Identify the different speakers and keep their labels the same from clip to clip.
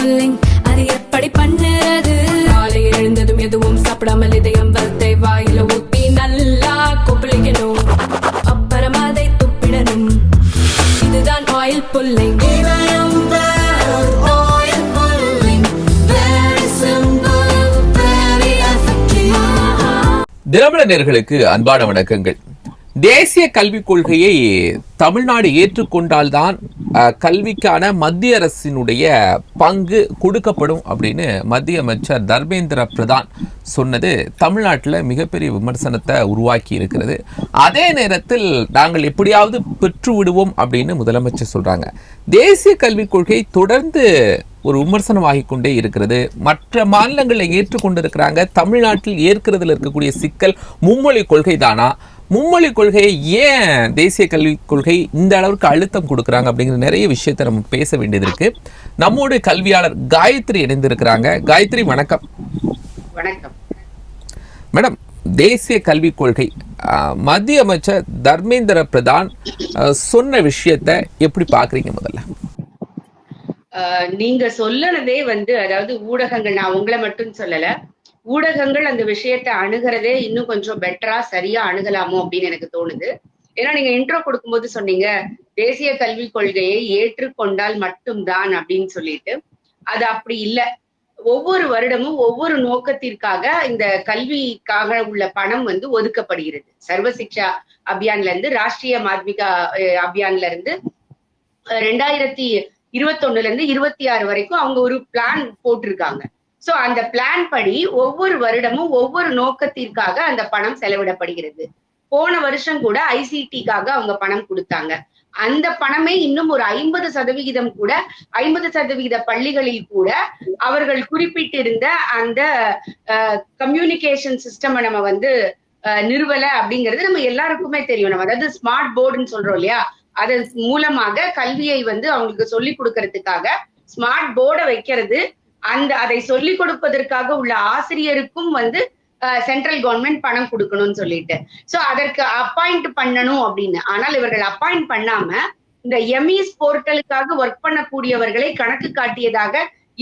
Speaker 1: Pulling அது எப்படி பண்ணுறது? காலை எழுந்ததும் எதுவும் சாப்பிடாமல் இதயம் வளர்த்தை வாயில ஊத்தி நல்லா கொப்பளிக்கணும். அப்புறம் அதை துப்பிடணும். இதுதான் ஆயில் புல்லிங்
Speaker 2: திரவிட நேர்களுக்கு அன்பான வணக்கங்கள். தேசிய கல்விக் கொள்கையை தமிழ்நாடு ஏற்றுக்கொண்டால்தான் கல்விக்கான மத்திய அரசினுடைய பங்கு கொடுக்கப்படும் அப்படின்னு மத்திய அமைச்சர் தர்மேந்திர பிரதான் சொன்னது தமிழ்நாட்டில் மிகப்பெரிய விமர்சனத்தை உருவாக்கி இருக்கிறது. அதே நேரத்தில் நாங்கள் எப்படியாவது பெற்று விடுவோம் அப்படின்னு முதலமைச்சர் சொல்கிறாங்க தேசிய கல்விக் கொள்கை தொடர்ந்து ஒரு விமர்சனமாகி கொண்டே இருக்கிறது. மற்ற மாநிலங்களில் ஏற்றுக்கொண்டிருக்கிறாங்க. தமிழ்நாட்டில் ஏற்கிறதுல இருக்கக்கூடிய சிக்கல் மும்மொழி கொள்கை தானா மும்மொழி கொள்கையை ஏன் தேசிய கல்விக் கொள்கை இந்த அளவுக்கு அழுத்தம் கொடுக்குறாங்க அப்படிங்கிற நிறைய விஷயத்தை நம்ம பேச வேண்டியது இருக்கு. நம்மோடு கல்வியாளர் காயத்ரி இணைந்திருக்கிறாங்க. காயத்ரி வணக்கம்.
Speaker 3: வணக்கம்.
Speaker 2: மேடம் தேசிய கல்விக் கொள்கை மத்திய அமைச்சர் தர்மேந்திர பிரதான் சொன்ன விஷயத்தை எப்படி பார்க்குறீங்க முதல்ல?
Speaker 3: நீங்க சொல்லனதே வந்து அதாவது ஊடகங்கள் நான் உங்களை மட்டும் சொல்லல ஊடகங்கள் அந்த விஷயத்தை அணுகிறதே இன்னும் கொஞ்சம் பெட்டரா சரியா அணுகலாமோ அப்படின்னு எனக்கு தோணுது. ஏன்னா நீங்க இன்ட்ரோ கொடுக்கும்போது சொன்னீங்க தேசிய கல்விக் கொள்கையை ஏற்றுக்கொண்டால் மட்டும்தான் அப்படின்னு சொல்லிட்டு. அது அப்படி இல்லை. ஒவ்வொரு வருடமும் ஒவ்வொரு நோக்கத்திற்காக இந்த கல்விக்காக உள்ள பணம் வந்து ஒதுக்கப்படுகிறது. சர்வ சிக்ஷா அபியான்ல இருந்து ராஷ்டிரிய மாத்மிகா அஹ், அபியான்ல இருந்து ரெண்டாயிரத்தி இருபத்தொன்னுல இருந்து இருபத்தி ஆறு வரைக்கும் அவங்க ஒரு பிளான் போட்டிருக்காங்க. சோ அந்த பிளான் படி ஒவ்வொரு வருடமும் ஒவ்வொரு நோக்கத்திற்காக அந்த பணம் செலவிடப்படுகிறது. போன வருஷம் கூட ஐசிடிக்காக அவங்க பணம் கொடுத்தாங்க. அந்த பணமே இன்னும் ஒரு ஐம்பது சதவிகிதம் கூட ஐம்பது சதவிகித பள்ளிகளில் கூட அவர்கள் குறிப்பிட்டிருந்த அந்த கம்யூனிகேஷன் சிஸ்டம் நம்ம வந்து நிறுவல அப்படிங்கிறது நம்ம எல்லாருக்குமே தெரியும். நம்ம அதாவது ஸ்மார்ட் போர்டுன்னு சொல்றோம் இல்லையா? அதன் மூலமாக கல்வியை வந்து அவங்களுக்கு சொல்லி கொடுக்கறதுக்காக ஸ்மார்ட் போர்டை வைக்கிறது அந்த அதை சொல்லிக் கொடுப்பதற்காக உள்ள ஆசிரியருக்கும் வந்து சென்ட்ரல் கவர்மெண்ட் பணம் கொடுக்கணும்னு சொல்லிட்டு. சோ அதற்கு அப்பாயிண்ட் பண்ணணும் அப்படின்னு. ஆனால் இவர்கள் அப்பாயிண்ட் பண்ணாம இந்த எம்இஸ் போர்ட்டலுக்காக ஒர்க் பண்ணக்கூடியவர்களை கணக்கு காட்டியதாக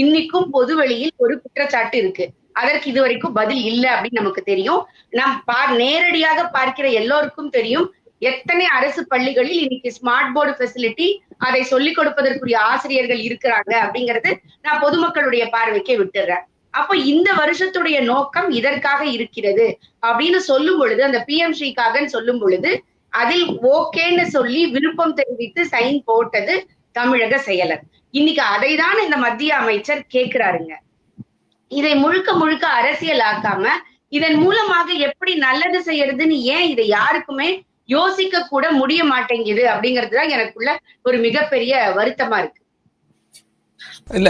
Speaker 3: இன்னைக்கும் பொது வெளியில் ஒரு குற்றச்சாட்டு இருக்கு. அதற்கு இதுவரைக்கும் பதில் இல்லை அப்படின்னு நமக்கு தெரியும். நாம் பா நேரடியாக பார்க்கிற எல்லோருக்கும் தெரியும். எத்தனை அரசு பள்ளிகளில் இன்னைக்கு ஸ்மார்ட் போர்டு ஃபெசிலிட்டி அதை சொல்லிக் கொடுப்பதற்குரிய ஆசிரியர்கள் இருக்கிறாங்க அப்படிங்கறது நான் பொதுமக்களுடைய பார்வைக்கே விட்டுறேன். அப்ப இந்த வருஷத்துடைய நோக்கம் இதற்காக இருக்கிறது அப்படின்னு சொல்லும் பொழுது அந்த பிஎம் ஸ்ரீகாக சொல்லும் பொழுது அதில் ஓகேன்னு சொல்லி விருப்பம் தெரிவித்து சைன் போட்டது தமிழக செயலர். இன்னைக்கு அதை தான் இந்த மத்திய அமைச்சர் கேட்கிறாருங்க. இதை முழுக்க முழுக்க அரசியல் ஆக்காம இதன் மூலமாக எப்படி நல்லது செய்யறதுன்னு ஏன் இதை யாருக்குமே யோசிக்க கூட முடிய மாட்டேங்குது அப்படிங்கிறது தான் எனக்குள்ள ஒரு மிகப்பெரிய வருத்தமா இருக்கு.
Speaker 2: இல்ல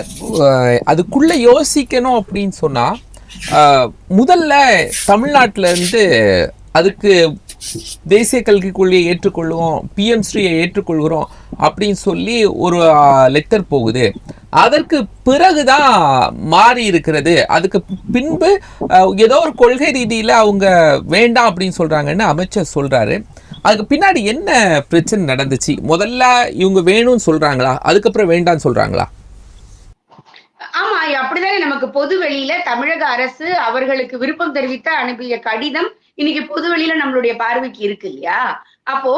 Speaker 2: அதுக்குள்ள யோசிக்கணும் அப்படின்னு சொன்னா அஹ், முதல்ல தமிழ்நாட்டுல இருந்து அதுக்கு தேசிய கல்விக் கொள்கையை ஏற்றுக்கொள்வோம் பிஎம் ஸ்ரீயை ஏற்றுக்கொள்கிறோம் அப்படின்னு சொல்லி ஒரு லெட்டர் போகுது. அதற்கு பிறகுதான் மாறி இருக்கிறது. அதுக்கு பின்பு ஏதோ ஒரு கொள்கை ரீதியில அவங்க வேண்டாம் அப்படின்னு சொல்றாங்கன்னு அமைச்சர் சொல்றாரு. அதுக்கு பின்னாடி என்ன பிரச்சனை நடந்துச்சு? முதல்ல இவங்க வேணும்னு சொல்றாங்களா? அதுக்கப்புறம் வேண்டாம்னு சொல்றாங்களா?
Speaker 3: ஆமா அப்படிதானே நமக்கு பொது வெளியில தமிழக அரசு அவர்களுக்கு விருப்பம் தெரிவித்த அனுப்பிய கடிதம் இன்னைக்கு பொது வெளியில நம்மளுடைய பார்வைக்கு இருக்கு இல்லையா? அப்போ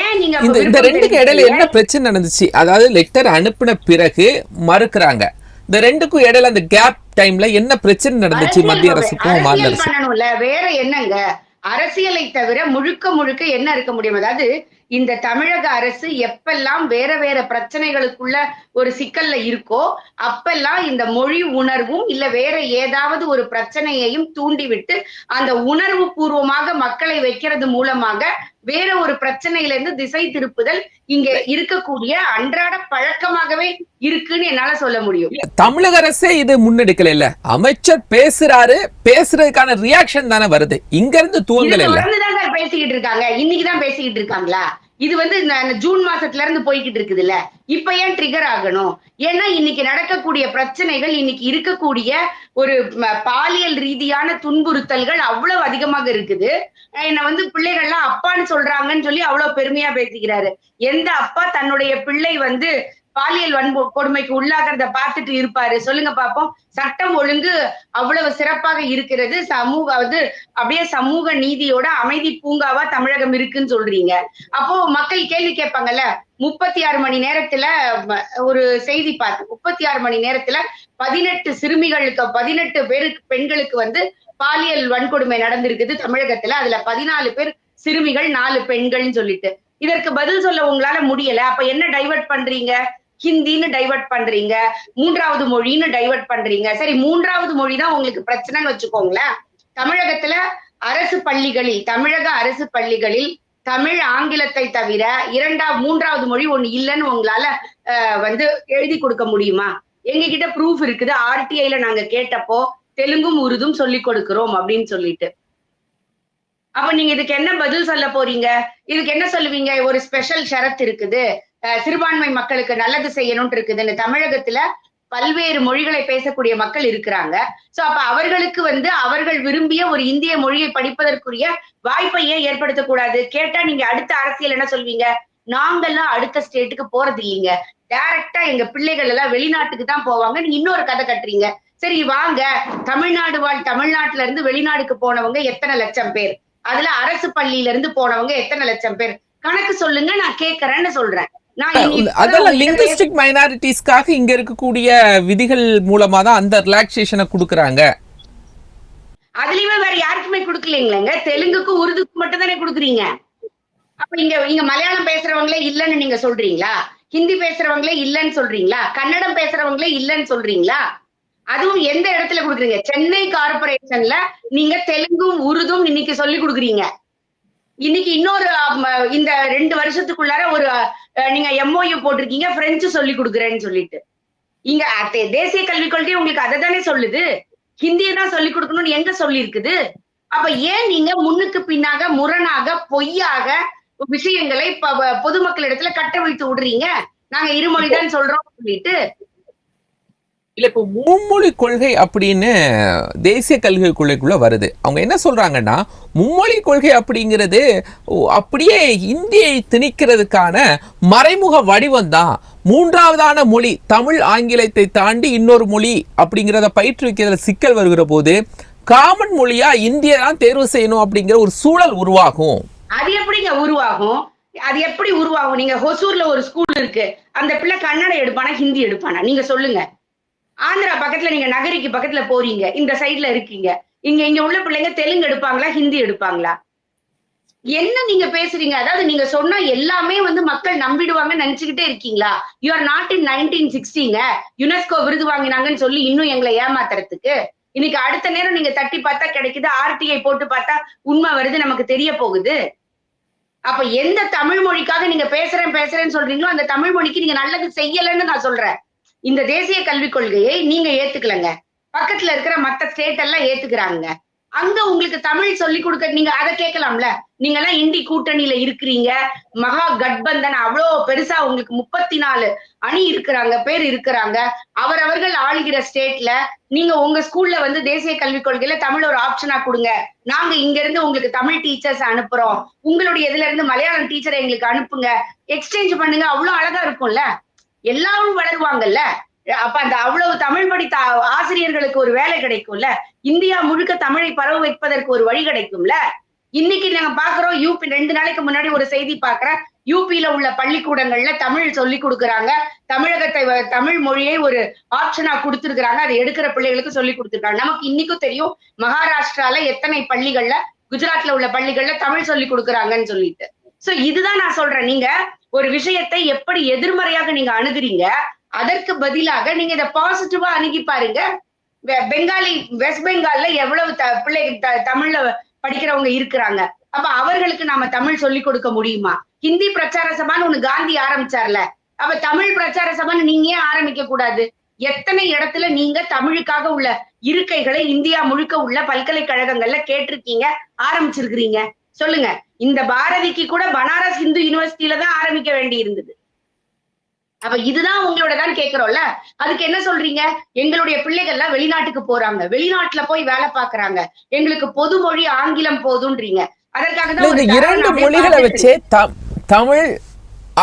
Speaker 3: ஏன் நீங்க
Speaker 2: இந்த ரெண்டுக்கு இடையில? என்ன பிரச்சனை நடந்துச்சு? அதாவது லெட்டர் அனுப்பின பிறகு மறுக்கிறாங்க. இந்த ரெண்டுக்கும் இடையில அந்த கேப் டைம்ல என்ன பிரச்சனை நடந்துச்சு மத்திய அரசுக்கும் மாநில அரசு
Speaker 3: வேற என்னங்க? அரசியலை தவிர முழுக்க முழுக்க என்ன இருக்க முடியும்? அதாவது இந்த தமிழக அரசு எப்பெல்லாம் வேற வேற பிரச்சனைகளுக்குள்ள ஒரு சிக்கல்ல இருக்கோ அப்பெல்லாம் இந்த மொழி உணர்வும் இல்ல வேற ஏதாவது ஒரு பிரச்சனையையும் தூண்டிவிட்டு அந்த உணர்வு பூர்வமாக மக்களை வைக்கிறது மூலமாக வேற ஒரு பிரச்சனையில இருந்து திசை திருப்புதல் இங்க இருக்கக்கூடிய அன்றாட பழக்கமாகவே இருக்குன்னு என்னால சொல்ல முடியும்.
Speaker 2: தமிழக அரசே இது முன்னெடுக்கல இல்ல. அமைச்சர் பேசுறாரு பேசுறதுக்கான ரியாக்ஷன் தானே வருது. இங்க இருந்து துவங்கல
Speaker 3: பேசிக்கிட்டு இருக்காங்க. இன்னைக்குதான் பேசிக்கிட்டு இருக்காங்களா? இது வந்து ஜூன் மாசத்துல இருந்து போய்கிட்டு இருக்குதுல்ல. இப்ப ஏன் ட்ரிகர் ஆகணும்? ஏன்னா இன்னைக்கு நடக்கக்கூடிய பிரச்சனைகள் இன்னைக்கு இருக்கக்கூடிய ஒரு பாலியல் ரீதியான துன்புறுத்தல்கள் அவ்வளவு அதிகமாக இருக்குது. என்ன வந்து பிள்ளைகள்லாம் அப்பான்னு சொல்றாங்கன்னு சொல்லி அவ்வளவு பெருமையா பேசிக்கிறாரு. எந்த அப்பா தன்னுடைய பிள்ளை வந்து பாலியல் வன்கொடுமைக்கு உள்ளாகிறத பார்த்துட்டு இருப்பாரு. சொல்லுங்க பாப்போம். சட்டம் ஒழுங்கு அவ்வளவு சிறப்பாக இருக்கிறது. சமூக வந்து அப்படியே சமூக நீதியோட அமைதி பூங்காவா தமிழகம் இருக்குன்னு சொல்றீங்க. அப்போ மக்கள் கேள்வி கேட்பாங்கல்ல முப்பத்தி ஆறு மணி நேரத்துல ஒரு செய்தி பார்த்து முப்பத்தி ஆறு மணி நேரத்துல பதினெட்டு சிறுமிகளுக்கு பதினெட்டு பேருக்கு பெண்களுக்கு வந்து பாலியல் வன்கொடுமை நடந்திருக்குது தமிழகத்துல. அதுல பதினாலு பேர் சிறுமிகள் நாலு பெண்கள்னு சொல்லிட்டு. இதற்கு பதில் சொல்ல உங்களால முடியல. அப்ப என்ன டைவர்ட் பண்றீங்க? ஹிந்தின்னு டைவர்ட் பண்றீங்க மூன்றாவது மொழின்னு டைவர்ட் பண்றீங்க. சரி மூன்றாவது மொழி தான் உங்களுக்கு பிரச்சனைன்னு வச்சுக்கோங்களேன். தமிழகத்துல அரசு பள்ளிகளில் தமிழக அரசு பள்ளிகளில் தமிழ் ஆங்கிலத்தை தவிர இரண்டாவது மூன்றாவது மொழி ஒண்ணு இல்லைன்னு உங்களால அஹ், வந்து எழுதி கொடுக்க முடியுமா? எங்க கிட்ட ப்ரூஃப் இருக்குது ஆர்டிஐல நாங்க கேட்டப்போ தெலுங்கும் உருதும் சொல்லி கொடுக்கிறோம் அப்படின்னு சொல்லிட்டு. அப்ப நீங்க இதுக்கு என்ன பதில் சொல்ல போறீங்க? இதுக்கு என்ன சொல்லுவீங்க? ஒரு ஸ்பெஷல் ஷரத் இருக்குது. சிறுபான்மை மக்களுக்கு நல்லது செய்யணும்னு இருக்குதுன்னு தமிழகத்துல பல்வேறு மொழிகளை பேசக்கூடிய மக்கள் இருக்கிறாங்க. சோ அப்ப அவர்களுக்கு வந்து அவர்கள் விரும்பிய ஒரு இந்திய மொழியை படிப்பதற்குரிய வாய்ப்பை ஏன் ஏற்படுத்தக்கூடாது? கேட்டா நீங்க அடுத்த அரசியல் என்ன சொல்வீங்க? நாங்கெல்லாம் அடுத்த ஸ்டேட்டுக்கு போறது இல்லைங்க. டைரக்டா எங்க பிள்ளைகள் எல்லாம் வெளிநாட்டுக்கு தான் போவாங்க. நீங்க இன்னொரு கதை கட்டுறீங்க. சரி வாங்க. தமிழ்நாடு வாழ் தமிழ்நாட்டுல இருந்து வெளிநாடுக்கு போனவங்க எத்தனை லட்சம் பேர்? அதுல அரசு பள்ளியில இருந்து போனவங்க எத்தனை லட்சம் பேர்? கணக்கு சொல்லுங்க நான் கேக்குறேன்னு சொல்றேன்.
Speaker 2: அதெல்லாம் லிங்குஸ்டிக் மைனாரிட்டிஸ்க்காக இங்க இருக்கக்கூடிய விதிகள் மூலமா தான் அந்த ரிலாக்ஸேஷனை கொடுக்கறாங்க.
Speaker 3: அதுலயுமே வேற யாருக்குமே கொடுக்கலீங்களேங்க. தெலுங்குக்கும் உருதுக்கும் மட்டும் தானே கொடுக்குறீங்க. அப்ப இங்க இங்க மலையாளம் பேசுறவங்களே இல்லைன்னு நீங்க சொல்றீங்களா? ஹிந்தி பேசுறவங்களே இல்லைன்னு சொல்றீங்களா? கன்னடம் பேசுறவங்களே இல்லைன்னு சொல்றீங்களா? அதுவும் எந்த இடத்துல கொடுக்குறீங்க? சென்னை கார்பரேஷன்ல நீங்க தெலுங்கும் உருதும் இன்னைக்கு சொல்லி கொடுக்குறீங்க. இன்னைக்கு இன்னொரு இந்த ரெண்டு வருஷத்துக்குள்ளார ஒரு நீங்க எம்ஓயு போட்டிருக்கீங்க பிரெஞ்சு சொல்லி கொடுக்குறேன்னு சொல்லிட்டு. இங்க தேசிய கல்விக் கொள்கை உங்களுக்கு அதை தானே சொல்லுது? ஹிந்தியை தான் சொல்லி கொடுக்கணும்னு எங்க சொல்லி இருக்குது அப்ப ஏன் நீங்க முன்னுக்கு பின்னாக முரணாக பொய்யாக விஷயங்களை ப- ப- பொதுமக்களிடத்துல கட்டவிழ்த்து விடுறீங்க? நாங்க இருமொழி தான் சொல்றோம் சொல்லிட்டு
Speaker 2: இல்லை இப்போ மும்மொழி கொள்கை அப்படின்னு தேசிய கல்வி கொள்கைக்குள்ளே வருது. அவங்க என்ன சொல்றாங்கன்னா மும்மொழி கொள்கை அப்படிங்கிறது அப்படியே இந்தியை திணிக்கிறதுக்கான மறைமுக வடிவம் தான். மூன்றாவதான மொழி தமிழ் ஆங்கிலத்தை தாண்டி இன்னொரு மொழி அப்படிங்கிறத பயிற்றுவிக்கிறதுல சிக்கல் வருகிற போது காமன் மொழியா இந்தியை தான் தேர்வு செய்யணும் அப்படிங்கிற ஒரு சூழல் உருவாகும்.
Speaker 3: அது எப்படிங்க உருவாகும்? அது எப்படி உருவாகும்? நீங்க ஹொசூர்ல ஒரு ஸ்கூல் இருக்கு. அந்த பிள்ளை கன்னடம் எடுப்பானா ஹிந்தி எடுப்பானா? நீங்க சொல்லுங்க. ஆந்திரா பக்கத்துல நீங்க நகரிக்கு பக்கத்துல போறீங்க. இந்த சைட்ல இருக்கீங்க. இங்க இங்க உள்ள பிள்ளைங்க தெலுங்கு எடுப்பாங்களா ஹிந்தி எடுப்பாங்களா? என்ன நீங்க பேசுறீங்க? அதாவது நீங்க சொன்னா எல்லாமே வந்து மக்கள் நம்பிடுவாங்க நினைச்சுக்கிட்டே இருக்கீங்களா? You are not in nineteen சிக்ஸ்டீங்க UNESCO விருது வாங்கினாங்கன்னு சொல்லி இன்னும் எங்களை ஏமாத்துறதுக்கு. இன்னைக்கு அடுத்த நேரம் நீங்க தட்டி பார்த்தா கிடைக்குது ஆர்டிஐ போட்டு பார்த்தா உண்மை வருது நமக்கு தெரிய போகுது. அப்ப எந்த தமிழ் மொழிக்காக நீங்க பேசுறேன் பேசுறேன்னு சொல்றீங்களோ அந்த தமிழ் மொழிக்கு நீங்க நல்லது செய்யலைன்னு நான் சொல்றேன். இந்த தேசிய கல்விக் கொள்கையை நீங்க ஏத்துக்கலங்க. பக்கத்துல இருக்கிற மத்த ஸ்டேட் எல்லாம் ஏத்துக்கிறாங்க. அங்க உங்களுக்கு தமிழ் சொல்லி கொடுக்க நீங்க அதை கேட்கலாம்ல? நீங்க எல்லாம் இந்தி கூட்டணியில இருக்கிறீங்க. மகா கட்பந்தன் அவ்வளோ பெருசா உங்களுக்கு முப்பத்தி நாலு அணி இருக்கிறாங்க பேர் இருக்கிறாங்க. அவரவர்கள் ஆளுகிற ஸ்டேட்ல நீங்க உங்க ஸ்கூல்ல வந்து தேசிய கல்விக் கொள்கையில தமிழ் ஒரு ஆப்ஷனா கொடுங்க. நாங்க இங்க இருந்து உங்களுக்கு தமிழ் டீச்சர்ஸ் அனுப்புறோம். உங்களுடைய இதுல இருந்து மலையாளம் டீச்சரை எங்களுக்கு அனுப்புங்க. எக்ஸ்சேஞ்ச் பண்ணுங்க. அவ்வளவு அழகா இருக்கும்ல? எல்லாரும் வளருவாங்கல்ல? அப்ப அந்த அவ்வளவு தமிழ் படித்த ஆசிரியர்களுக்கு ஒரு வேலை கிடைக்கும்ல? இந்தியா முழுக்க தமிழை பரவ வைப்பதற்கு ஒரு வழி கிடைக்கும்ல? இன்னைக்கு நாங்க பாக்குறோம் யூபி ரெண்டு நாளைக்கு முன்னாடி ஒரு செய்தி பாக்குறேன். யூபியில உள்ள பள்ளிக்கூடங்கள்ல தமிழ் சொல்லி கொடுக்கறாங்க. தமிழகத்தை வ- தமிழ் மொழியை ஒரு ஆப்ஷனா கொடுத்துருக்குறாங்க. அதை எடுக்கிற பிள்ளைகளுக்கு சொல்லி கொடுத்திருக்காங்க. நமக்கு இன்னைக்கும் தெரியும் மகாராஷ்டிரால எத்தனை பள்ளிகள்ல குஜராத்ல உள்ள பள்ளிகள்ல தமிழ் சொல்லி கொடுக்கறாங்கன்னு சொல்லிட்டு. சோ இதுதான் நான் சொல்றேன். நீங்க ஒரு விஷயத்தை எப்படி எதிர்மறையாக நீங்க அணுகுறீங்க அதற்கு பதிலாக நீங்க இதை பாசிட்டிவா அணுகி பாருங்க. பெங்காலி வெஸ்ட் பெங்கால்ல எவ்வளவு த- பிள்ளைகள் தமிழ்ல படிக்கிறவங்க இருக்கிறாங்க. அப்ப அவர்களுக்கு நாம தமிழ் சொல்லி கொடுக்க முடியுமா? ஹிந்தி பிரச்சார சபான்னு ஒண்ணு காந்தி ஆரம்பிச்சார்ல. அப்ப தமிழ் பிரச்சார சபான்னு நீங்க ஏன் ஆரம்பிக்க கூடாது? எத்தனை இடத்துல நீங்க தமிழுக்காக உள்ள இருக்கைகளை இந்தியா முழுக்க உள்ள பல்கலைக்கழகங்கள்ல கேட்டிருக்கீங்க ஆரம்பிச்சிருக்கிறீங்க? சொல்லுங்க. இந்த பாரதிக்கு கூட பனாரஸ் இந்து யூனிவர்சிட்டியில தான் ஆரம்பிக்க வேண்டி இருந்தது அப்ப இதுதான் உங்களோட தான் கேக்குறோம்ல அதுக்கு என்ன சொல்றீங்க? எங்களுடைய பிள்ளைகள்லாம் வெளிநாட்டுக்கு போறாங்க. வெளிநாட்டுல போய் வேலை பாக்குறாங்க எங்களுக்கு பொது மொழி ஆங்கிலம் போதுன்றீங்க. அதற்காக தான்
Speaker 2: இரண்டு மொழிகளை வச்சே தமிழ்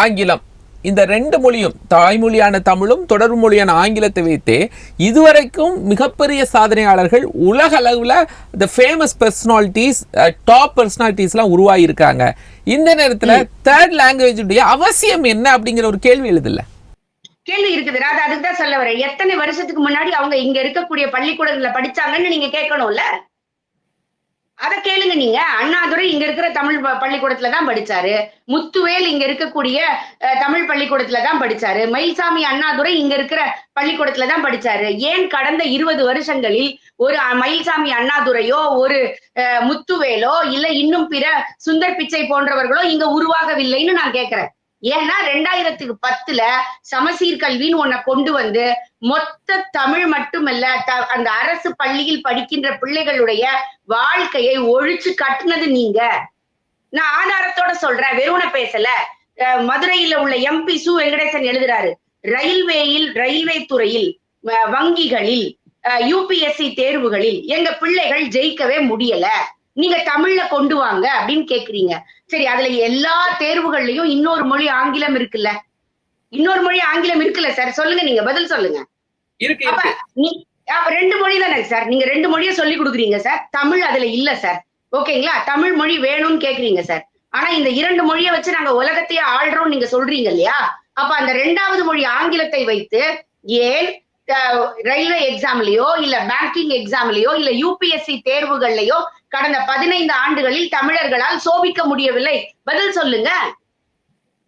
Speaker 2: ஆங்கிலம். இந்த ரெண்டு மொழியும் தாய்மொழியான தமிழும் தொடர்பு மொழியான ஆங்கிலத்தை வைத்து இதுவரைக்கும் மிகப்பெரிய சாதனையாளர்கள் உலக அளவில் இந்த ஃபேமஸ் பர்சனாலிட்டிஸ் டாப் பர்சனாலிட்டிஸ்லாம் உருவாகியிருக்காங்க இந்த நேரத்தில் தேர்ட் லாங்குவேஜுடைய அவசியம் என்ன அப்படிங்கிற ஒரு கேள்வி எழுதில்ல?
Speaker 3: கேள்வி இருக்குது நான் அதுக்கு தான் சொல்ல வரேன். எத்தனை வருஷத்துக்கு முன்னாடி அவங்க இங்க இருக்கக்கூடிய பள்ளிக்கூடங்கள்ல படிச்சாங்கன்னு நீங்க கேட்கணும்ல? அத கேளுங்க நீங்க. அண்ணாதுரை இங்க இருக்கிற தமிழ் பள்ளிக்கூடத்துல தான் படிச்சாரு. முத்துவேல் இங்க இருக்கக்கூடிய அஹ், தமிழ் பள்ளிக்கூடத்துல தான் படிச்சாரு. மயில்சாமி அண்ணாதுரை இங்க இருக்கிற பள்ளிக்கூடத்துல தான் படிச்சாரு. ஏன் கடந்த இருபது வருஷங்களில் ஒரு மயில்சாமி அண்ணாதுரையோ ஒரு அஹ், முத்துவேலோ இல்ல இன்னும் பிற சுந்தர் பிச்சை போன்றவர்களோ இங்க உருவாகவில்லைன்னு நான் கேக்குறேன். ஏன்னா ரெண்டாயிரத்துக்கு பத்துல சமசீர் கல்வின்னு ஒன்ன கொண்டு வந்து மொத்த தமிழ் மட்டுமல்ல அந்த அரசு பள்ளியில் படிக்கின்ற பிள்ளைகளுடைய வாழ்க்கையை ஒழிச்சு கட்டுனது நீங்க. நான் ஆதாரத்தோட சொல்றேன் வெறுமன பேசல. அஹ் மதுரையில உள்ள எம்பி சு வெங்கடேசன் எழுதுறாரு ரயில்வேயில் ரயில்வே துறையில் அஹ் வங்கிகளில் யூபிஎஸ்சி தேர்வுகளில் எங்க பிள்ளைகள் ஜெயிக்கவே முடியல. நீங்க தமிழ்ல கொண்டு வாங்க அப்படின்னு கேக்குறீங்க. சரி அதுல எல்லா தேர்வுகள்லயும் இன்னொரு மொழி ஆங்கிலம் இருக்குல்ல? இன்னொரு மொழி ஆங்கிலம் இருக்குல்ல சார் சொல்லுங்க நீங்க பதில் சொல்லுங்க. அப்ப ரெண்டு மொழி தானே சார் நீங்க ரெண்டு மொழியை சொல்லி கொடுக்குறீங்க சார் தமிழ் அதுல இல்ல சார் ஓகேங்களா? தமிழ் மொழி வேணும்னு கேக்குறீங்க சார் ஆனா இந்த இரண்டு மொழியை வச்சு நாங்க உலகத்தையே ஆள்றோம் நீங்க சொல்றீங்க இல்லையா? அப்ப அந்த ரெண்டாவது மொழி ஆங்கிலத்தை வைத்து ஏன் ரயில்வே எக்ஸாம்லயோ இல்ல பேங்கிங் எக்ஸாம்லயோ இல்ல யூபிஎஸ்சி தேர்வுகள்லயோ கடந்த பதினைந்து ஆண்டுகளில் தமிழர்களால் சோபிக்க முடியவில்லை. பதில் சொல்லுங்க.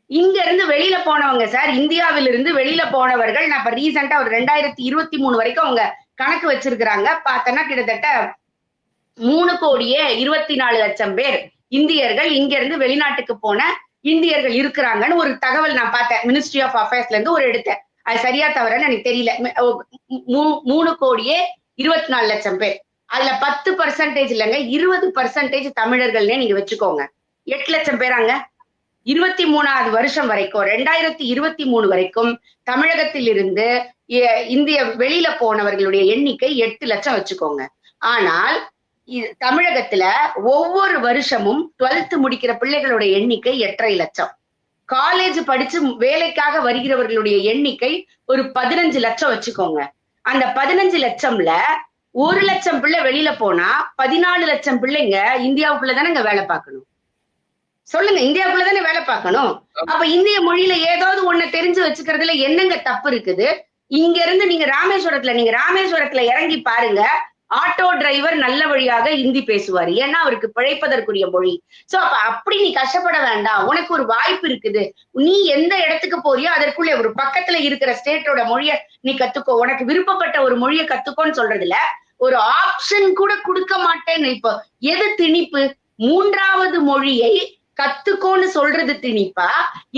Speaker 3: இங்க இருந்து வெளியில போனவங்க சார் இந்தியாவில இருந்து வெளியில போனவர்கள் நான் இப்ப ரீசெண்டா ஒரு ரெண்டாயிரத்தி இருபத்தி மூணு வரைக்கும் அவங்க கணக்கு வச்சிருக்கிறாங்க. பார்த்தோன்னா கிட்டத்தட்ட மூணு கோடியே இருபத்தி நாலு லட்சம் பேர் இந்தியர்கள் இங்க இருந்து வெளிநாட்டுக்கு போன இந்தியர்கள் இருக்கிறாங்கன்னு ஒரு தகவல் நான் பார்த்தேன். மினிஸ்ட்ரி ஆஃப் அஃபேர்ஸ்ல இருந்து ஒரு எடுத்தேன். அது சரியா தவறன்னு எனக்கு தெரியல. மூணு கோடியே இருபத்தி நாலு லட்சம் பேர். அதுல பத்து பர்சன்டேஜ் இல்லைங்க இருபது பர்சன்டேஜ் தமிழர்கள்னே நீங்க வச்சுக்கோங்க. எட்டு லட்சம் பேராங்க. இருபத்தி மூணாவது வருஷம் வரைக்கும் ரெண்டாயிரத்தி இருபத்தி மூணு வரைக்கும் தமிழகத்தில் இருந்து இந்திய வெளியில போனவர்களுடைய எண்ணிக்கை எட்டு லட்சம் வச்சுக்கோங்க. ஆனால் தமிழகத்துல ஒவ்வொரு வருஷமும் 12th முடிக்கிற பிள்ளைகளுடைய எண்ணிக்கை எட்டரை லட்சம். காலேஜ் படிச்சு வேலைக்காக வருகிறவர்களுடைய எண்ணிக்கை ஒரு பதினஞ்சு லட்சம் வச்சுக்கோங்க. அந்த பதினஞ்சு லட்சம்ல ஒரு லட்சம் பிள்ளை வெளியில போனா பதினாலு லட்சம் பிள்ளைங்க இந்தியாவுக்குள்ள தானே வேலை பார்க்கணும். சொல்லுங்க இந்தியாவுக்குள்ள தானே வேலை பார்க்கணும். அப்ப இந்திய மொழியில ஏதாவது ஒண்ணு தெரிஞ்சு வச்சுக்கிறதுல என்னங்க தப்பு இருக்குது? இங்க இருந்து நீங்க ராமேஸ்வரத்துல நீங்க ராமேஸ்வரத்துல இறங்கி பாருங்க. ஆட்டோ டிரைவர் நல்ல வழியாக ஹிந்தி பேசுவாரு. ஏன்னா அவருக்கு பிழைப்பதற்குரிய மொழி. சோ அப்ப அப்படி நீ கஷ்டப்பட வேண்டாம். உனக்கு ஒரு வாய்ப்பு இருக்குது. நீ எந்த இடத்துக்கு போறியோ அதற்குள்ளே ஒரு பக்கத்துல இருக்கிற ஸ்டேட்டோட மொழிய நீ கத்துக்கோ. உனக்கு விருப்பப்பட்ட ஒரு மொழியை கத்துக்கோன்னு சொல்றதுல ஒரு ஆப்ஷன் கூட கொடுக்க மாட்டேன்னு இப்போ எது திணிப்பு? மூன்றாவது மொழியை கத்துக்கோன்னு சொல்றது திணிப்பா?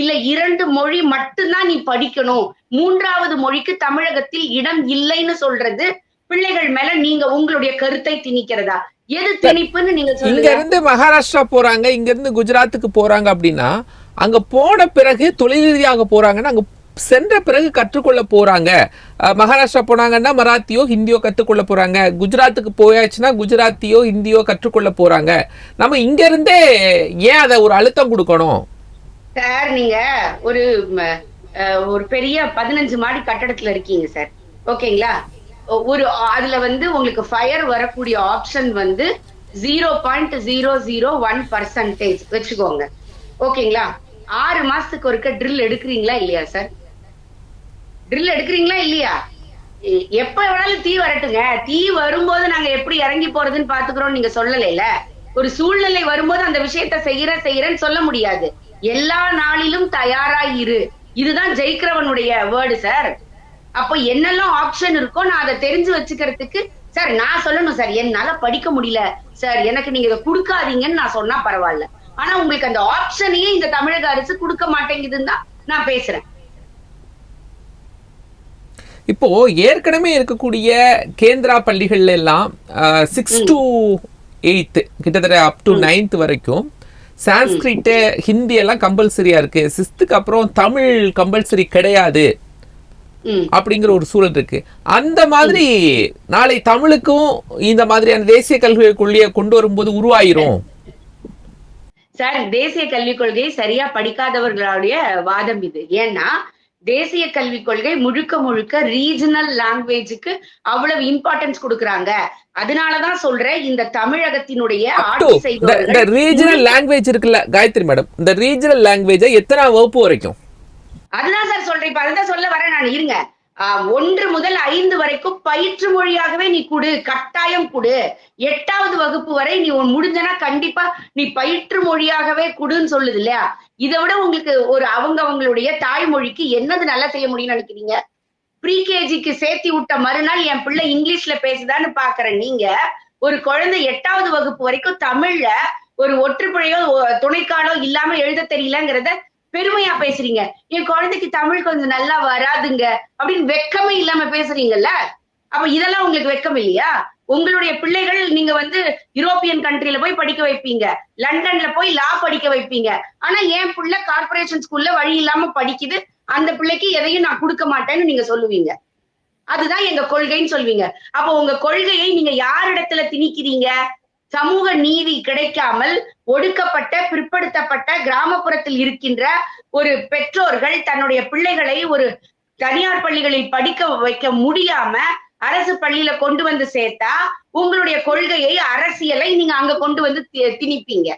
Speaker 3: இல்ல இரண்டு மொழி மட்டும்தான் நீ படிக்கணும்? மூன்றாவது மொழிக்கு தமிழகத்தில் இடம் இல்லைன்னு சொல்றது பிள்ளைகள் மேல நீங்க உங்களுடைய கருத்தை திணிக்கிறதா? எது திணிப்புன்னு நீங்க
Speaker 2: இங்க இருந்து மகாராஷ்டிரா போறாங்க இங்க இருந்து குஜராத்துக்கு போறாங்க அப்படின்னா அங்க போன பிறகு தொழில் ரீதியாக போறாங்கன்னா அங்க சென்ற பிறகு கற்றுக்கொள்ள போறாங்க. மகாராஷ்டிரா போனாங்கன்னா மராத்தியோ ஹிந்தியோ கற்றுக்கொள்ள போறாங்க. குஜராத்துக்கு போயாச்சுன்னா குஜராத்தியோ ஹிந்தியோ கற்றுக்கொள்ள போறாங்க. நம்ம இங்க இருந்தே ஏன் அதை ஒரு அழுத்தம் கொடுக்கணும்?
Speaker 3: சார் நீங்க ஒரு ஒரு பெரிய பதினஞ்சு மாடி கட்டடத்துல இருக்கீங்க சார். ஓகேங்களா? ஒரு அதுல வந்து உங்களுக்கு ஃபயர் வரக்கூடிய ஆப்ஷன் வந்து zero point zero zero one percentage வச்சுக்கோங்க. ஓகேங்களா? ஆறு மாசத்துக்கு ஒருக்க ட்ரில் எடுக்கிறீங்களா இல்லையா சார் ட்ரில் எடுக்கிறீங்களா இல்லையா? எப்ப வேணாலும் தீ வரட்டுங்க. தீ வரும்போது நாங்க எப்படி இறங்கி போறதுன்னு பாத்துக்கிறோம் நீங்க சொல்லலைல. ஒரு சூழ்நிலை வரும்போது அந்த விஷயத்த செய்யற செய்யறேன்னு சொல்ல முடியாது. எல்லா நாளிலும் தயாரா இரு. இதுதான் ஜெயிக்கிறவனுடைய வேர்டு சார் அப்போ என்னெல்லாம் ஆப்ஷன் இருக்கோ நான் அதை தெரிஞ்சு வச்சுக்கிறதுக்கு சார் நான் சொல்லணும் சார் என்னால படிக்க முடியல சார் எனக்கு நீங்க இதை கொடுக்காதீங்கன்னு நான் சொன்னா பரவாயில்ல. ஆனா உங்களுக்கு அந்த ஆப்ஷனையே இந்த தமிழக அரசு கொடுக்க மாட்டேங்குதுன்னு தான் நான் பேசுறேன்.
Speaker 2: இப்போ ஏற்கனவே இருக்கக்கூடிய கேந்திரா பள்ளிகள்ல எல்லாம் சிக்ஸ் டு எயித்து கிட்டத்தட்ட அப் டு நைன்த் வரைக்கும் சான்ஸ்கிரிட் ஹிந்தி எல்லாம் கம்பல்சரியா இருக்கு. சிக்ஸ்த்துக்கு அப்புறம் தமிழ் கம்பல்சரி கிடையாது. அப்படிங்கிற ஒரு சூழல் இருக்கு. அந்த மாதிரி நாளை தமிழுக்கும் இந்த மாதிரியான தேசிய கல்வி கொள்கையை கொண்டு வரும்போது உருவாயிரும்.
Speaker 3: சார் தேசிய கல்விக் கொள்கை சரியா படிக்காதவர்களுடைய வாதம் இது. ஏன்னா தேசிய கல்விக் கொள்கை முழுக்க முழுக்க ரீஜனல் லாங்குவேஜுக்கு அவ்வளவு இம்பார்ட்டன்ஸ் கொடுக்கறாங்க. அதனாலதான் சொல்றேன் இந்த தமிழகத்தினுடைய
Speaker 2: ரீஜனல் லாங்குவேஜ் இருக்குல்ல காயத்ரி மேடம் இந்த ரீஜனல் லாங்குவேஜை எத்தனை வகுப்பு வரைக்கும்?
Speaker 3: அதுதான் சார் சொல்றேன். இப்ப அதுதான் சொல்ல வரேன் நான். இருங்க. ஆஹ் ஒன்று முதல் ஐந்து வரைக்கும் பயிற்று மொழியாகவே நீ குடு. கட்டாயம் குடு. எட்டாவது வகுப்பு வரை நீ உன் முடிஞ்சனா கண்டிப்பா நீ பயிற்று மொழியாகவே குடுன்னு சொல்லுது இல்லையா? இதை விட உங்களுக்கு ஒரு அவங்க அவங்களுடைய தாய்மொழிக்கு என்னது நல்லா செய்ய முடியும்னு நினைக்கிறீங்க? ப்ரீ கேஜிக்கு சேர்த்தி விட்ட மறுநாள் என் பிள்ளை இங்கிலீஷ்ல பேசுதான்னு பாக்குறேன் நீங்க ஒரு குழந்தை எட்டாவது வகுப்பு வரைக்கும் தமிழ்ல ஒரு ஒற்றுப்புழையோ துணைக்காலோ இல்லாம எழுத தெரியலங்கிறத பெருமையா பேசுறீங்க. என் குழந்தைக்கு தமிழ் கொஞ்சம் நல்லா வராதுங்க அப்படின்னு வெக்கமே இல்லாம பேசுறீங்கல்ல? அப்ப இதெல்லாம் உங்களுக்கு வெக்கம் இல்லையா? உங்களுடைய பிள்ளைகள் நீங்க வந்து யூரோப்பியன் கண்ட்ரில போய் படிக்க வைப்பீங்க. லண்டன்ல போய் லா படிக்க வைப்பீங்க. ஆனா என் பிள்ளை கார்பரேஷன் ஸ்கூல்ல வழி இல்லாம படிக்குது. அந்த பிள்ளைக்கு எதையும் நான் கொடுக்க மாட்டேன்னு நீங்க சொல்லுவீங்க. அதுதான் எங்க கொள்கைன்னு சொல்வீங்க. அப்போ உங்க கொள்கையை நீங்க யாரிடத்துல திணிக்கிறீங்க? சமூக நீதி கிடைக்காமல் ஒடுக்கப்பட்ட பிற்படுத்தப்பட்ட கிராமப்புறத்தில் இருக்கின்ற ஒரு பெற்றோர்கள் தன்னுடைய பிள்ளைகளை ஒரு தனியார் பள்ளிகளில் படிக்க வைக்க முடியாம அரசு பள்ளியில கொண்டு வந்து சேர்த்தா உங்களுடைய கொள்கையை அரசியலை நீங்க அங்க கொண்டு வந்து தி- திணிப்பீங்க.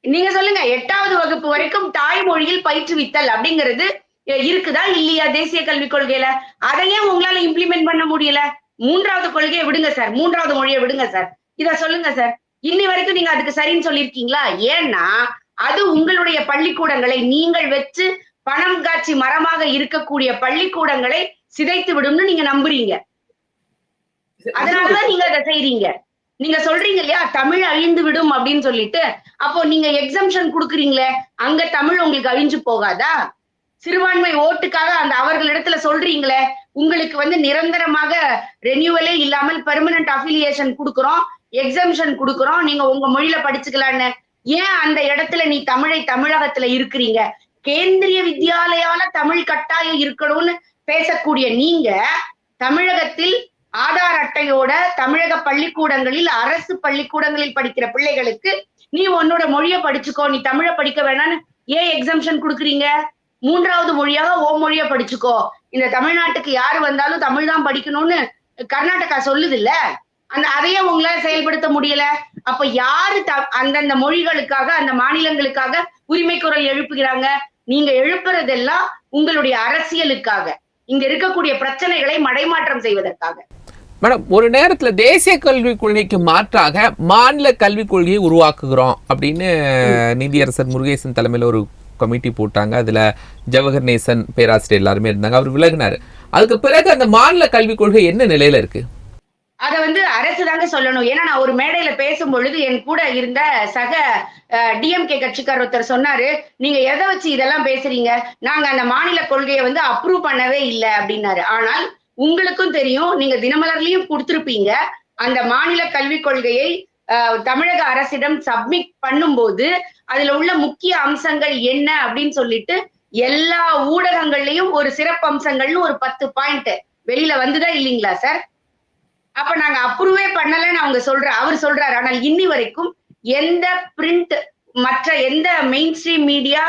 Speaker 3: நீங்க சொல்லுங்க எட்டாவது வகுப்பு வரைக்கும் தாய்மொழியில் பயிற்றுவித்தல் அப்படிங்கிறது இருக்குதா இல்லையா தேசிய கல்விக் கொள்கையில? அதையே உங்களால இம்ப்ளிமெண்ட் பண்ண முடியல. மூன்றாவது கொள்கையை விடுங்க சார். மூன்றாவது மொழியை விடுங்க சார். இத சொல்லுங்க சார். இன்னி வரைக்கும் நீங்க அதுக்கு சரின்னு சொல்லியிருக்கீங்களா? ஏன்னா அது உங்களுடைய பள்ளிக்கூடங்களை நீங்கள் வச்சு பணம் காட்சி மரமாக இருக்கக்கூடிய பள்ளிக்கூடங்களை சிதைத்து விடும்னு நீங்க நம்புறீங்க. அதனாலதான் நீங்க அதை செய்றீங்க. நீங்க சொல்றீங்க இல்லையா? தமிழ் அழிந்து விடும் அப்படின்னு சொல்லிட்டு. அப்போ நீங்க எக்ஸம்ஷன் குடுக்குறீங்களே அங்க தமிழ் உங்களுக்கு அழிஞ்சு போகாதா? சிறுபான்மை ஓட்டுக்காக அந்த அவர்களிடத்துல சொல்றீங்களே உங்களுக்கு வந்து நிரந்தரமாக ரெனியூவலே இல்லாமல் பெர்மனன்ட் அஃபிலியேஷன் கொடுக்குறோம் எக்ஸம்ஷன் கொடுக்குறோம். நீங்க உங்க மொழியில படிச்சுக்கலான்னு. ஏன் அந்த இடத்துல நீ தமிழை தமிழகத்துல இருக்கிறீங்க? கேந்திரிய வித்யாலயால தமிழ் கட்டாயம் இருக்கணும்னு பேசக்கூடிய நீங்க தமிழகத்தில் ஆதார் அட்டையோட தமிழக பள்ளிக்கூடங்களில் அரசு பள்ளிக்கூடங்களில் படிக்கிற பிள்ளைகளுக்கு நீ உன்னோட மொழியை படிச்சுக்கோ நீ தமிழை படிக்க வேணான்னு ஏன் எக்ஸம்ஷன் கொடுக்குறீங்க? மூன்றாவது மொழியாக ஓ மொழியை படிச்சுக்கோ. இந்த தமிழ்நாட்டுக்கு யாரு வந்தாலும் தமிழ் தான் படிக்கணும்னு கர்நாடகா சொல்லுது இல்ல அந்த அதையே உங்களால செயல்படுத்த முடியல. அப்ப யாரு த- அந்தந்த மொழிகளுக்காக அந்த மாநிலங்களுக்காக உரிமை குரல் எழுப்புகிறாங்க? நீங்க எழுப்புறதெல்லாம் உங்களுடைய அரசியலுக்காக. இங்க இருக்கக்கூடிய பிரச்சனைகளை மடைமாற்றம் செய்வதற்காக.
Speaker 2: மேடம் ஒரு நேரத்துல தேசிய கல்விக் கொள்கைக்கு மாற்றாக மாநில கல்விக் கொள்கையை உருவாக்குகிறோம் அப்படின்னு நீதியரசர் முருகேசன் தலைமையில ஒரு கமிட்டி போட்டாங்க. அதுல ஜவஹர் நேசன் பேராசிரியர் எல்லாருமே இருந்தாங்க. அவர் விலகினார். அதுக்கு பிறகு அந்த மாநில கல்விக் கொள்கை என்ன நிலையில இருக்கு?
Speaker 3: அத வந்து அரசு தாங்க சொல்லணும். ஏன்னா நான் ஒரு மேடையில பேசும் பொழுது என் கூட இருந்த சக டிஎம்கே கட்சிக்கார் ஒருத்தர் சொன்னாரு நீங்க எதை வச்சு இதெல்லாம் பேசுறீங்க? நாங்க அந்த மாநில கொள்கையை வந்து அப்ரூவ் பண்ணவே இல்லை அப்படின்னாரு. ஆனால் உங்களுக்கும் தெரியும் நீங்க தினமலர்லயும் கொடுத்திருப்பீங்க அந்த மாநில கல்விக் கொள்கையை தமிழக அரசிடம் சப்மிட் பண்ணும்போது அதுல உள்ள முக்கிய அம்சங்கள் என்ன அப்படின்னு சொல்லிட்டு எல்லா ஊடகங்கள்லயும் ஒரு சிறப்பு அம்சங்கள்னு ஒரு பத்து பாயிண்ட் வெளியில வந்துதா இல்லைங்களா சார் அப்ப நாங்க அப்ரூவே பண்ணலன்னு அவங்க சொல்ற அவர் சொல்றாரு. ஆனால் இன்னி வரைக்கும் எந்த பிரிண்ட் மற்ற எந்த மெயின் ஸ்ட்ரீம் மீடியா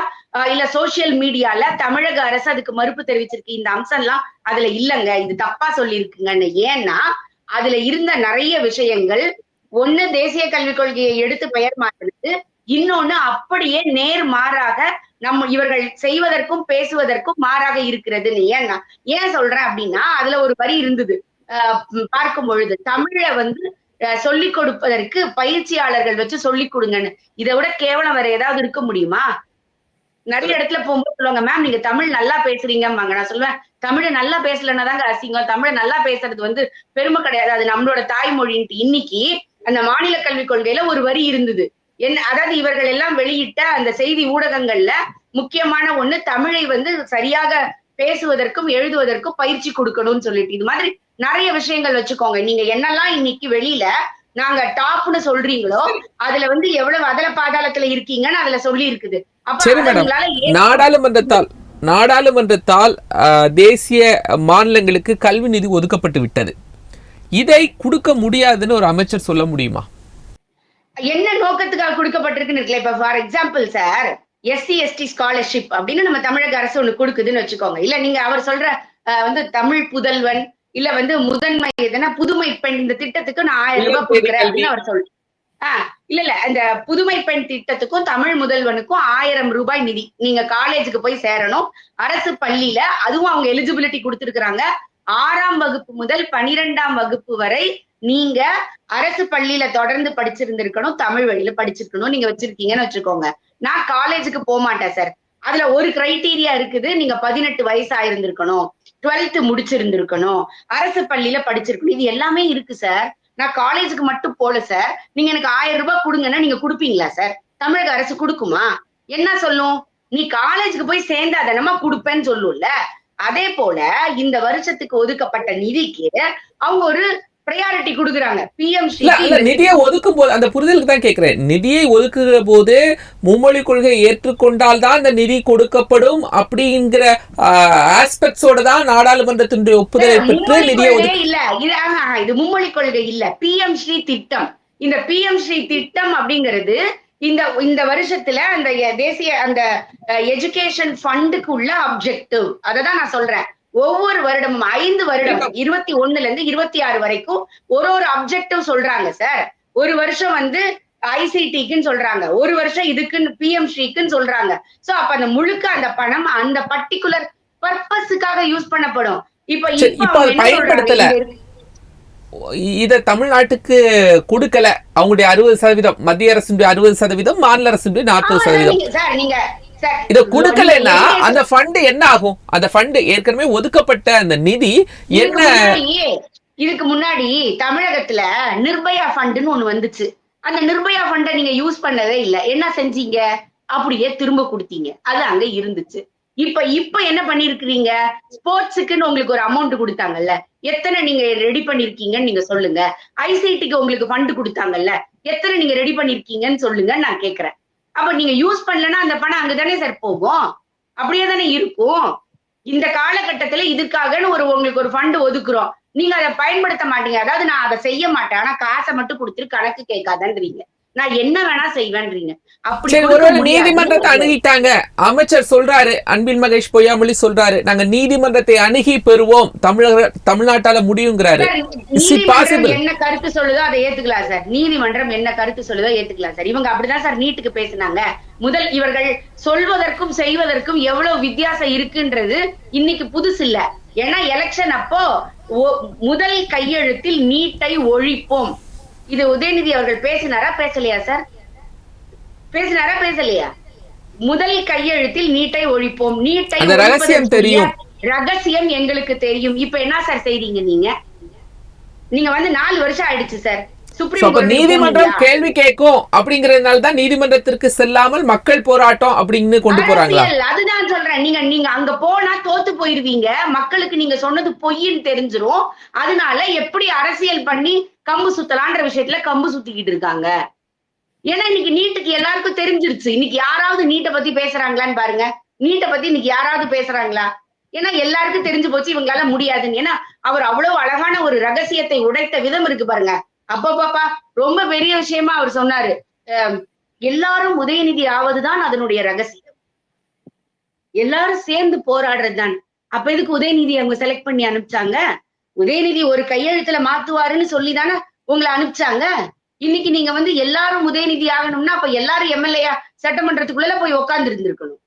Speaker 3: இல்ல சோசியல் மீடியால தமிழக அரசு அதுக்கு மறுப்பு தெரிவிச்சிருக்கு. இந்த அம்சம்லாம் அதுல இல்லங்க. இது தப்பா சொல்லியிருக்குங்கன்னு. ஏன்னா அதுல இருந்த நிறைய விஷயங்கள் ஒண்ணு தேசிய கல்விக் கொள்கையை எடுத்து பெயர் மாற்றினது இன்னொன்னு அப்படியே நேர் மாறாக நம்ம இவர்கள் செய்வதற்கும் பேசுவதற்கும் மாறாக இருக்கிறதுன்னு ஏன்னா ஏன் சொல்றேன் அப்படின்னா அதுல ஒரு வரி இருந்தது. பார்க்கும் பொழுது தமிழை வந்து அஹ், சொல்லிக் கொடுப்பதற்கு பயிற்சியாளர்கள் வச்சு சொல்லிக் கொடுங்கன்னு. இதை விட கேவலம் வேற ஏதாவது இருக்க முடியுமா? நிறைய இடத்துல போகும்போது சொல்லுவாங்க மேம் நீங்க தமிழ் நல்லா பேசுறீங்கம்பாங்க. நான் சொல்லுவேன் தமிழை நல்லா பேசலன்னா தாங்க அசிங்கம் தமிழை நல்லா பேசுறது வந்து பெருமை கிடையாது. அது நம்மளோட தாய்மொழின்ட்டு. இன்னைக்கு அந்த மாநில கல்விக் கொள்கையில ஒரு வரி இருந்தது. என்ன அதாவது இவர்கள் எல்லாம் வெளியிட்ட அந்த செய்தி ஊடகங்கள்ல முக்கியமான ஒண்ணு தமிழை வந்து சரியாக பேசுவதற்கும் எழுதுவதற்கும் பயிற்சி கொடுக்கணும்னு சொல்லிட்டு. இது மாதிரி நிறைய விஷயங்கள் வச்சுக்கோங்க. நீங்க என்னெல்லாம் இன்னைக்கு வெளியில நாங்க டாப்னு சொல்றீங்களோ அதுல வந்து எவ்வளவு அதல பாதாளத்துல இருக்கீங்கன்னு அதுல சொல்லி இருக்குது அப்ப
Speaker 2: நாடாளுமன்றத்தால் நாடாளுமன்றத்தால் தேசிய மாநிலங்களுக்கு கல்வி நிதி ஒதுக்கப்பட்டு விட்டது. இதை கொடுக்க முடியாதுன்னு ஒரு அமைச்சர் சொல்ல முடியுமா?
Speaker 3: என்ன நோக்கத்துக்காக கொடுக்கப்பட்டிருக்குன்னு இருக்குல்ல? இப்ப for example sir SC ST scholarship அப்படின்னு நம்ம தமிழக அரசு ஒண்ணு கொடுக்குதுன்னு வச்சுக்கோங்க. இல்ல நீங்க அவர் சொல்ற வந்து தமிழ் புதல்வன் இல்ல வந்து முதன்மை எதுனா புதுமை பெண் இந்த திட்டத்துக்கு நான் ஆயிரம் ரூபாய் கொடுக்குறேன் அப்படின்னு அவர் சொல் ஆஹ் இல்ல இல்ல இந்த புதுமை பெண் திட்டத்துக்கும் தமிழ் முதல்வனுக்கும் ஆயிரம் ரூபாய் நிதி. நீங்க காலேஜுக்கு போய் சேரணும். அரசு பள்ளியில அதுவும் அவங்க எலிஜிபிலிட்டி கொடுத்திருக்கிறாங்க. ஆறாம் வகுப்பு முதல் பனிரெண்டாம் வகுப்பு வரை நீங்க அரசு பள்ளியில தொடர்ந்து படிச்சிருந்திருக்கணும் தமிழ் வழியில படிச்சிருக்கணும் நீங்க வச்சிருக்கீங்கன்னு வச்சுக்கோங்க. நான் காலேஜுக்கு போக மாட்டேன் சார் அதுல ஒரு கிரைட்டீரியா இருக்குது நீங்க பதினெட்டு வயசு ஆயிருந்திருக்கணும் டுவெல்த் முடிச்சிருந்திருக்கணும் அரசு பள்ளியில படிச்சிருக்கணும் இது எல்லாமே இருக்கு சார் நான் காலேஜுக்கு மட்டும் போல சார் நீங்க எனக்கு ஆயிரம் ரூபாய் கொடுங்கன்னா நீங்க கொடுப்பீங்களா சார் தமிழக அரசு கொடுக்குமா? என்ன சொல்லும்? நீ காலேஜுக்கு போய் சேர்ந்தா தானமா கொடுப்பேன்னு சொல்லும்ல. அதே போல இந்த வருஷத்துக்கு ஒதுக்கப்பட்ட நிதிக்கு அவங்க ஒரு ப்ரையாரிட்டி கொடுக்குறாங்க. பிஎம்
Speaker 2: நிதியை ஒதுக்கும் போது அந்த புரிதலுக்கு தான் கேக்குறேன். நிதியை ஒதுக்குகிற போது மும்மொழி கொள்கை ஏற்றுக்கொண்டால் தான் அந்த நிதி கொடுக்கப்படும் அப்படிங்கிற ஆஸ்பெக்ட்ஸோட தான் நாடாளுமன்றத்தினுடைய ஒப்புதலை பெற்று நிதியை
Speaker 3: இல்ல. இது இது மும்மொழி கொள்கை இல்ல. பிஎம் ஸ்ரீ திட்டம். இந்த பிஎம் ஸ்ரீ திட்டம் அப்படிங்கிறது இந்த இந்த வருஷத்துல அந்த தேசிய அந்த எஜுகேஷன் ஃபண்டுக்கு உள்ள அப்ஜெக்டிவ் அததான் நான் சொல்றேன். ஒவ்வொரு வருடமும் ஐந்து வருடம் இருபத்தி ஒண்ணுல இருந்து இருபத்தி ஆறு வரைக்கும் ஒரு ஒரு அப்ஜெக்டிவ் சொல்றாங்க சார் ஒரு வருஷம் வந்து ஐசிடிக்குன்னு சொல்றாங்க. ஒரு வருஷம் இதுக்குன்னு பிஎம் ஸ்ரீக்குன்னு சொல்றாங்க. சோ அப்ப அந்த முழுக்க அந்த பணம் அந்த பர்டிகுலர் பர்பஸுக்காக யூஸ் பண்ணப்படும். இப்ப
Speaker 2: இப்ப? பயன்படுத்தல. இத தமிழ்நாட்டுக்கு கொடுக்கல. அவங்களுடைய அறுபது சதவீதம் மத்திய அரசுடைய அறுபது சதவீதம் மாநில அரசுடைய நாற்பது சதவீதம். இத கொடுக்கலன்னா அந்த ஃபண்ட் என்ன ஆகும்? அந்த ஃபண்ட் ஏற்கனவே ஒதுக்கப்பட்ட அந்த நிதி என்ன?
Speaker 3: இதுக்கு முன்னாடி தமிழகத்துல நிர்பயா ஃபண்டுன்னு ஒண்ணு வந்துச்சு. அந்த நிர்பயா ஃபண்டை நீங்க யூஸ் பண்ணதே இல்ல. என்ன செஞ்சீங்க? அப்படியே திரும்ப கொடுத்தீங்க. அது அங்க இருந்துச்சு. இப்ப இப்ப என்ன பண்ணிருக்கிறீங்க? ஸ்போர்ட்ஸுக்குன்னு உங்களுக்கு ஒரு அமௌண்ட் கொடுத்தாங்கல்ல. எத்தனை நீங்க ரெடி பண்ணிருக்கீங்கன்னு நீங்க சொல்லுங்க. ஐசிடிக்கு உங்களுக்கு ஃபண்ட் கொடுத்தாங்கல்ல எத்தனை நீங்க ரெடி பண்ணிருக்கீங்கன்னு சொல்லுங்க நான் கேக்குறேன். அப்ப நீங்க யூஸ் பண்ணலன்னா அந்த பணம் அங்கதானே சார் போகும்? அப்படியே தானே இருக்கும்? இந்த காலகட்டத்துல இதுக்காகன்னு ஒரு உங்களுக்கு ஒரு ஃபண்ட் ஒதுக்குறோம். நீங்க அதை பயன்படுத்த மாட்டீங்க. அதாவது நான் அதை செய்ய மாட்டேன். ஆனா காசை மட்டும் கொடுத்துட்டு கணக்கு கேட்காதன்றீங்க. நான் என்ன வேணா செய்வேன்றீங்க. அப்படி
Speaker 2: ஒருவேளை. நீதிமன்றத்தை அணுகிட்டாங்க. அமைச்சர் சொல்றாரு அன்பில் மகேஷ் பொய்யாமொழி சொல்றாரு நாங்க நீதிமன்றத்தை அணுகி பெறுவோம். தமிழக தமிழ்நாட்டால முடியுங்கிறாரு.
Speaker 3: என்ன கருத்து சொல்லுதோ அதை ஏத்துக்கலாம் சார். நீதிமன்றம் என்ன கருத்து சொல்லுதோ ஏத்துக்கலாம் சார். இவங்க அப்படிதான் சார் நீட்டுக்கு பேசினாங்க. முதல் இவர்கள் சொல்வதற்கும் செய்வதற்கும் எவ்வளவு வித்தியாசம் இருக்குன்றது இன்னைக்கு புதுசு இல்ல. ஏன்னா எலெக்ஷன் அப்போ முதல் கையெழுத்தில் நீட்டை ஒழிப்போம். இது உதயநிதி அவர்கள் பேசினாரா? பேசலையா சார் பேசினாரா பேசலையா? முதல் கையெழுத்தில் நீட்டை ஒழிப்போம். நீட்டை
Speaker 2: ரகசியம் தெரியும்.
Speaker 3: ரகசியம் எங்களுக்கு தெரியும். இப்ப என்ன சார் செய்றீங்க நீங்க? நீங்க வந்து நாலு வருஷம் ஆயிடுச்சு சார்
Speaker 2: நீதிமன்றம்? கேள்வி கேட்கும். அப்படிங்கறதுனால தான் நீதிமன்றத்திற்கு செல்லாமல் மக்கள் போராட்டம் அப்படின்னு கொண்டு போறாங்களா?
Speaker 3: அதுதான் சொல்றேன். நீங்க நீங்க அங்க போனா தோத்து போயிருவீங்க. மக்களுக்கு நீங்க சொன்னது பொய்ன்னு தெரிஞ்சிரும். அதனால எப்படி அரசியல் பண்ணி கம்பு சுத்தலான்ற விஷயத்துல கம்பு சுத்திக்கிட்டு இருக்காங்க. ஏன்னா இன்னைக்கு நீட்டுக்கு எல்லாருக்கும் தெரிஞ்சிருச்சு. இன்னைக்கு யாராவது நீட்டை பத்தி பேசுறாங்களான்னு பாருங்க. நீட்டை பத்தி இன்னைக்கு யாராவது பேசுறாங்களா? ஏன்னா எல்லாருக்கும் தெரிஞ்சு போச்சு இவங்களால முடியாதுன்னு. ஏன்னா அவர் அவ்வளவு அழகான ஒரு ரகசியத்தை உடைத்த விதம் இருக்கு பாருங்க. அப்பப்பாப்பா ரொம்ப பெரிய விஷயமா அவர் சொன்னாரு. அஹ், எல்லாரும் உதயநிதி ஆவதுதான் அதனுடைய ரகசியம். எல்லாரும் சேர்ந்து போராடுறது தான் அப்ப எதுக்கு உதயநிதி அவங்க செலக்ட் பண்ணி அனுப்பிச்சாங்க? உதயநிதி ஒரு கையெழுத்துல மாத்துவாருன்னு சொல்லி தானே உங்களை அனுப்பிச்சாங்க? இன்னைக்கு நீங்க வந்து எல்லாரும் உதயநிதி ஆகணும்னா அப்ப எல்லாரும் எம்எல்ஏயா சட்டமன்றத்துக்குள்ள போய் உட்கார்ந்து இருந்திருக்கணும்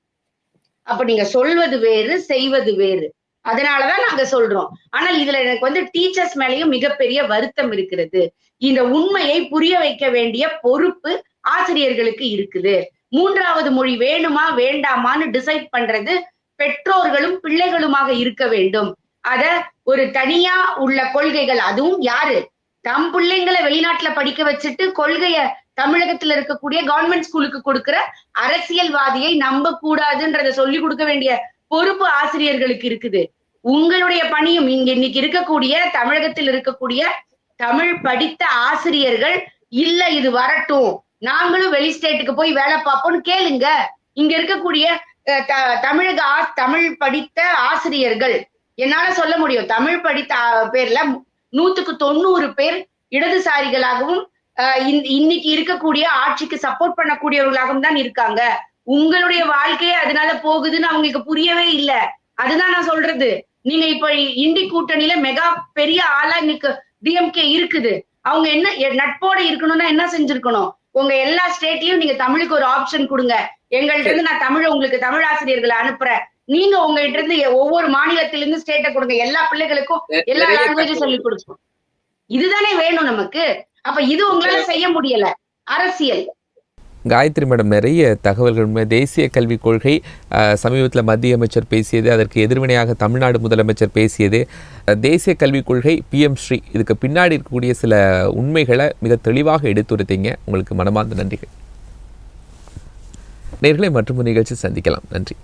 Speaker 3: அப்ப நீங்க சொல்வது வேறு செய்வது வேறு. அதனாலதான் நாங்க சொல்றோம். ஆனால் இதுல எனக்கு வந்து டீச்சர்ஸ் மேலயும் மிகப்பெரிய வருத்தம் இருக்கிறது. இந்த உண்மையை புரிய வைக்க வேண்டிய பொறுப்பு ஆசிரியர்களுக்கு இருக்குது. மூன்றாவது மொழி வேணுமா வேண்டாமான்னு டிசைட் பண்றது பெற்றோர்களும் பிள்ளைகளுமாக இருக்க வேண்டும். அத ஒரு தனியா உள்ள கொள்கைகள் அதுவும் யாரு? தம் பிள்ளைங்களை வெளிநாட்டுல படிக்க வச்சுட்டு கொள்கைய தமிழகத்துல இருக்கக்கூடிய கவர்மெண்ட் ஸ்கூலுக்கு கொடுக்கிற அரசியல்வாதியை நம்ப கூடாதுன்றத சொல்லி கொடுக்க வேண்டிய பொறுப்பு ஆசிரியர்களுக்கு இருக்குது. உங்களுடைய பணியும் இங்க இன்னைக்கு இருக்கக்கூடிய தமிழகத்தில் இருக்கக்கூடிய தமிழ் படித்த ஆசிரியர்கள் இல்ல இது வரட்டும் நாங்களும் வெளி ஸ்டேட்டுக்கு போய் வேலை பார்ப்போம்னு கேளுங்க. இங்க இருக்கக்கூடிய அஹ், த- தமிழக ஆ- தமிழ் படித்த ஆசிரியர்கள் என்னால சொல்ல முடியும். தமிழ் படித்த பேர்ல நூத்துக்கு தொண்ணூறு பேர் இடதுசாரிகளாகவும் இன்னைக்கு இருக்கக்கூடிய ஆட்சிக்கு சப்போர்ட் பண்ணக்கூடியவர்களாகவும் தான் இருக்காங்க. உங்களுடைய வாழ்க்கையே அதனால போகுதுன்னு அவங்களுக்கு புரியவே இல்ல. அதுதான் நான் சொல்றது. நீங்க இப்ப இண்டி கூட்டணியில மெகா பெரிய ஆளா இன்னைக்கு டிஎம்கே இருக்குது. அவங்க என்ன எ- நட்போட இருக்கணும்னா என்ன செஞ்சிருக்கணும்? உங்க எல்லா ஸ்டேட்லயும் நீங்க தமிழுக்கு ஒரு ஆப்ஷன் கொடுங்க. எங்கள்ட்ட இருந்து நான் தமிழ உங்களுக்கு தமிழ் ஆசிரியர்களை அனுப்புறேன். நீங்க உங்ககிட்ட இருந்து ஒவ்வொரு மாநிலத்தில இருந்து ஸ்டேட்டை கொடுங்க. எல்லா பிள்ளைகளுக்கும் எல்லா லாங்குவேஜும் சொல்லி கொடுக்கும் இதுதானே வேணும் நமக்கு? அப்ப இது உங்களால செய்ய முடியல. அரசியல்.
Speaker 2: காயத்ரி மேடம் நிறைய தகவல்கள். தேசிய கல்விக் கொள்கை சமீபத்தில் மத்திய அமைச்சர் பேசியது அதற்கு எதிர்வினையாக தமிழ்நாடு முதலமைச்சர் பேசியது. தேசிய கல்விக் கொள்கை பிஎம் ஸ்ரீ இதுக்கு பின்னாடி இருக்கக்கூடிய சில உண்மைகளை மிக தெளிவாக எடுத்துரைத்தீங்க. உங்களுக்கு மனமார்ந்த நன்றிகள். நேர்களை மற்றும் நிகழ்ச்சி சந்திக்கலாம். நன்றி.